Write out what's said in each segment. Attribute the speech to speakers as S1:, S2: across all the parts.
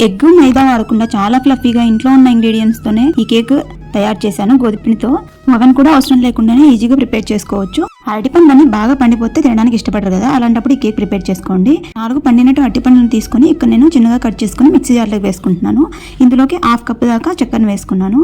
S1: Egg మైదా వాడకుండా చాలా ఫ్లఫీగా ఇంట్లో ఉన్న ఇంగ్రీడియంట్స్ తోనే ఈ కేక్ తయారు చేశాను గోధుమపిండితో. ఓవెన్ కూడా అవసరం లేకుండానే ఈజీగా ప్రిపేర్ చేసుకోవచ్చు. అరటి పండ్లని బాగా పండిపోతే తినడానికి ఇష్టపడరు కదా. అలాంటప్పుడు ఈ కేక్ ప్రిపేర్ చేసుకోండి. నాలుగు పండినట్టు అరటి పండ్లను తీసుకొని ఇక్కడ నేను చిన్నగా కట్ చేసుకుని మిక్సీ జార్లోకి వేసుకుంటున్నాను. ఇందులోకి హాఫ్ కప్ దాకా చక్కెరను వేసుకున్నాను.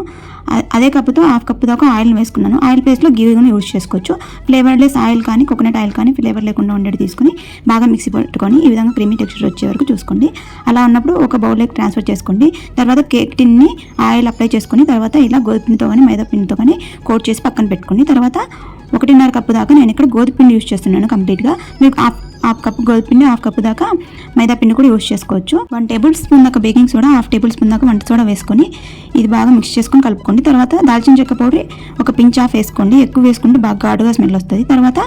S1: అదే కప్పుతో హాఫ్ కప్ దాకా ఆయిల్ వేసుకున్నాను. ఆయిల్ పేస్ట్లో గీ కూడా యూజ్ చేసుకోవచ్చు. ఫ్లేవర్లెస్ ఆయిల్ కానీ కోకోనట్ ఆయిల్ కానీ ఫ్లేవర్ లేకుండా ఉండేది తీసుకొని బాగా మిక్సీ పట్టుకొని ఈ విధంగా క్రీమీ టెక్స్చర్ వచ్చే వరకు చూసుకోండి. అలా ఉన్నప్పుడు ఒక బౌల్లోకి ట్రాన్స్ఫర్ చేసుకోండి. తర్వాత కేక్ టిన్ని ఆయిల్ అప్లై చేసుకొని తర్వాత ఇలా గోధుమతో కానీ మైదా పిండితో కానీ కోట్ చేసి పక్కన పెట్టుకోండి. తర్వాత ఒకటిన్నర కప్పు దాకా నేను ఇక్కడ గోధుమపిండి యూస్ చేస్తున్నాను కంప్లీట్గా. మీకు హాఫ్ కప్ గోధుమపిండి హాఫ్ కప్ దాకా మైదా పిండి కూడా యూస్ చేసుకోవచ్చు. వన్ టేబుల్ స్పూన్ దాకా baking soda half tablespoon దాకా వంట సోడా వేసుకొని ఇది బాగా మిక్స్ చేసుకొని కలుపుకోండి. తర్వాత దాల్చిన చెక్క పౌడర్ ఒక పించ్ ఆఫ్ వేసుకోండి. ఎక్కువ వేసుకుంటే బాగా ఘాటుగా స్మెల్ వస్తుంది. తర్వాత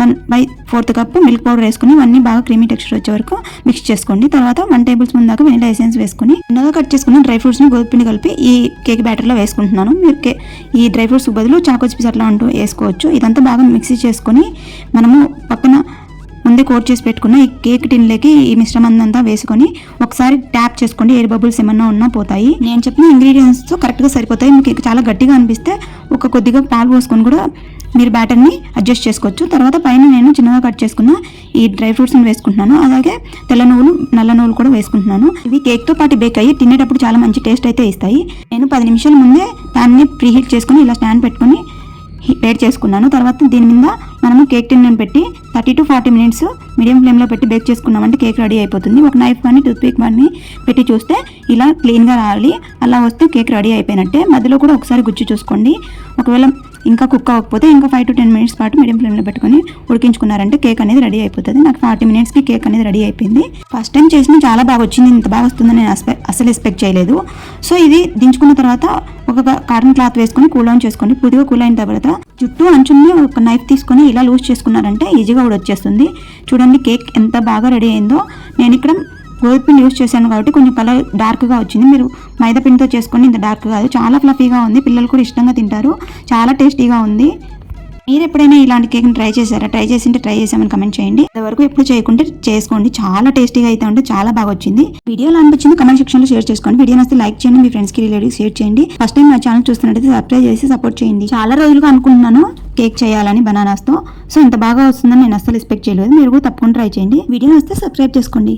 S1: one by fourth cup milk powder వేసుకొని ఇవన్నీ బాగా క్రీమీ టెక్స్చర్ వచ్చే వరకు మిక్స్ చేసుకోండి. తర్వాత వన్ టేబుల్ స్పూన్ దాకా వెనిలా ఎసెన్స్ వేసుకుని చిన్నగా కట్ చేసుకున్న డ్రై ఫ్రూట్స్ని గోధుమపిండి కలిపి ఈ కేక్ బ్యాటర్లో వేసుకుంటున్నాను. మీరు కే ఈ డ్రై ఫ్రూట్స్ బదులు చాకోచిప్స్ అట్లా అంటూ వేసుకోవచ్చు. ఇదంతా బాగా మిక్సీ చేసుకొని మనము పక్కన ముందే కోట్ చేసి పెట్టుకున్న ఈ కేక్ టిన్లోకి ఈ మిశ్రమం అంతా వేసుకొని ఒకసారి ట్యాప్ చేసుకోండి. ఎయిర్ బబుల్స్ ఏమన్నా ఉన్నా పోతాయి. నేను చెప్పిన ఇంగ్రీడియంట్స్ కరెక్ట్గా సరిపోతాయి. మీకు చాలా గట్టిగా అనిపిస్తే ఒక కొద్దిగా పాలు పోసుకొని కూడా మీరు బ్యాటర్ని అడ్జస్ట్ చేసుకోవచ్చు. తర్వాత పైన నేను చిన్నగా కట్ చేసుకున్న ఈ డ్రై ఫ్రూట్స్ని వేసుకుంటున్నాను. అలాగే తెల్ల నువ్వులు నల్ల నువ్వులు కూడా వేసుకుంటున్నాను. ఇవి కేక్తో పాటు బేక్ అయ్యి తినేటప్పుడు చాలా మంచి టేస్ట్ అయితే ఇస్తాయి. నేను పది నిమిషాల ముందే ప్యాన్ని ప్రీహీట్ చేసుకొని ఇలా స్టాండ్ పెట్టుకొని వేడి చేసుకున్నాను. తర్వాత దీని మీద మనము కేక్ టిన్ పెట్టి thirty to forty minutes medium ఫ్లేమ్లో పెట్టి బేక్ చేసుకున్నామంటే కేక్ రెడీ అయిపోతుంది. ఒక నైఫ్ కానీ టూత్ పిక్ కానీ పెట్టి చూస్తే ఇలా క్లీన్గా రావాలి అలా వస్తే కేక్ రెడీ అయిపోయినట్టే. మధ్యలో కూడా ఒకసారి గుచ్చి చూసుకోండి. ఒకవేళ ఇంకా కుక్ అవ్వకపోతే ఇంకా ఫైవ్ టు టెన్ మినిట్స్ పాటు మీడియం ఫ్లేమ్లో పెట్టుకొని ఉడికించుకున్నారంటే కేక్ అనేది రెడీ అయిపోతుంది. నాకు ఫార్టీ మినిట్స్కి కేక్ అనేది రెడీ అయిపోయింది. ఫస్ట్ టైం చేసిన చాలా బాగా వచ్చింది. ఇంత బాగా వస్తుందని నేను అసలు ఎక్స్పెక్ట్ చేయలేదు. సో ఇది దించుకున్న తర్వాత ఒక కాటన్ క్లాత్ వేసుకొని కూల్ ఆన్ చేసుకోండి. పూర్తిగా కూల్ అయిన తర్వాత చుట్టూ అంచుని ఒక నైఫ్ తీసుకొని ఇలా లూజ్ చేసుకున్నారంటే ఈజీగా కూడా వచ్చేస్తుంది చూడండి కేక్ ఎంత బాగా రెడీ అయిందో. నేను ఇక్కడ గోధుమపిండి యూస్ చేశాను కాబట్టి కొంచెం కలర్ డార్క్గా వచ్చింది. మీరు మైదా పిండితో చేసుకొని ఇంత డార్క్ కాదు. చాలా ఫ్లఫీగా ఉంది. పిల్లలు కూడా ఇష్టంగా తింటారు. చాలా టేస్టీగా ఉంది. మీరు ఎప్పుడైనా ఇలాంటి కేక్ని ట్రై చేశారా? ట్రై చేసింటే ట్రై చేసామని కమెంట్ చేయండి. ఇంతవరకు ఎప్పుడు చేయకుంటే చేసుకోండి. చాలా టేస్టీగా అయితే ఉంటే చాలా బాగా వచ్చింది. వీడియోలో అనిపించింది కమెంట్ సెక్షన్లో షేర్ చేసుకోండి. వీడియో నచ్చితే లైక్ చేయండి. మీ ఫ్రెండ్స్కి రిలేటివ్ షేర్ చేయండి. ఫస్ట్ టైం నా ఛానల్ చూస్తున్నట్టయితే సబ్స్క్రైబ్ చేసి సపోర్ట్ చేయండి. చాలా రోజులుగా అనుకుంటున్నాను కేక్ చేయాలని బనానాస్తో. సో ఇంత బాగా వస్తుందని నేను అస్సలు ఎక్స్పెక్ట్ చేయలేదు. మీరు కూడా తప్పకుండా ట్రై చేయండి. వీడియో నచ్చితే సబ్స్క్రైబ్ చేసుకోండి.